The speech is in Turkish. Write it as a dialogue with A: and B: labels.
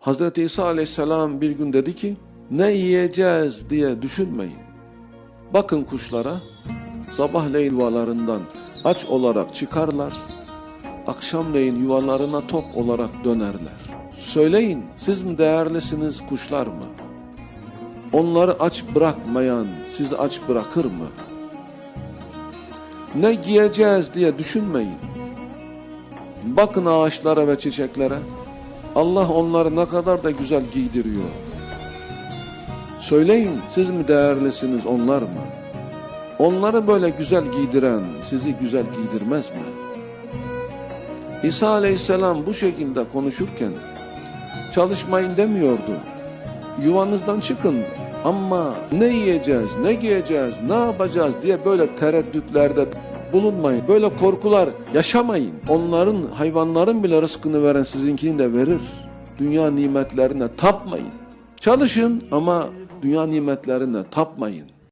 A: Hazreti İsa aleyhisselam bir gün dedi ki ne yiyeceğiz diye düşünmeyin. Bakın kuşlara sabahleyin yuvalarından aç olarak çıkarlar. Akşamleyin yuvalarına tok olarak dönerler. Söyleyin siz mi değerlisiniz kuşlar mı? Onları aç bırakmayan sizi aç bırakır mı? Ne giyeceğiz diye düşünmeyin. Bakın ağaçlara ve çiçeklere. Allah onları ne kadar da güzel giydiriyor. Söyleyin siz mi değerlisiniz onlar mı? Onları böyle güzel giydiren sizi güzel giydirmez mi? İsa aleyhisselam bu şekilde konuşurken çalışmayın demiyordu. Yuvanızdan çıkın ama ne yiyeceğiz, ne giyeceğiz, ne yapacağız diye böyle tereddütlerde bulunmayın. Böyle korkular yaşamayın. Onların, hayvanların bile rızkını veren sizinkini de verir. Dünya nimetlerine tapmayın. Çalışın ama dünya nimetlerine tapmayın.